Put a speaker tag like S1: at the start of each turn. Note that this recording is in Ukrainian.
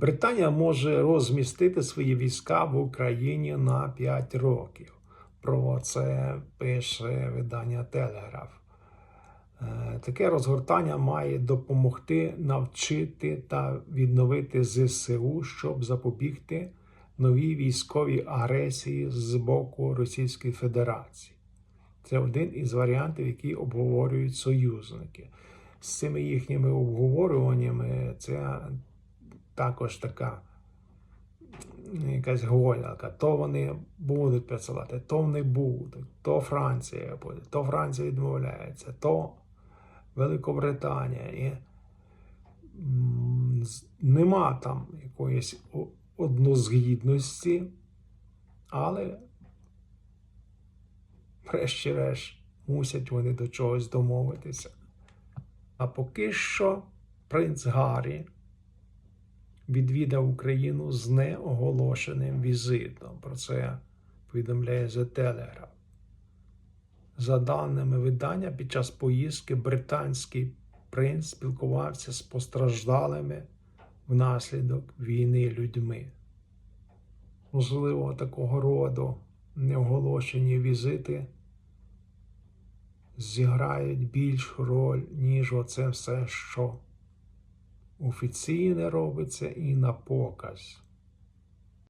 S1: Британія може розмістити свої війська в Україні на 5 років. Про це пише видання Телеграф. Е, Таке розгортання має допомогти навчити та відновити ЗСУ, щоб запобігти новій військовій агресії з боку Російської Федерації. Це один із варіантів, які обговорюють союзники. З цими їхніми обговорюваннями це також така якась гойдалка. То вони будуть працювати, то не будуть, то Франція буде, то Франція відмовляється, то Великобританія. І нема там якоїсь однозгідності, але врешті-решт мусять вони до чогось домовитися. А поки що принц Гаррі відвідав Україну з неоголошеним візитом. Про це повідомляє The Telegraph. За даними видання, під час поїздки британський принц спілкувався з постраждалими внаслідок війни людьми. Можливо, такого роду неоголошені візити зіграють більшу роль, ніж оце все, що офіційне робиться і на показ.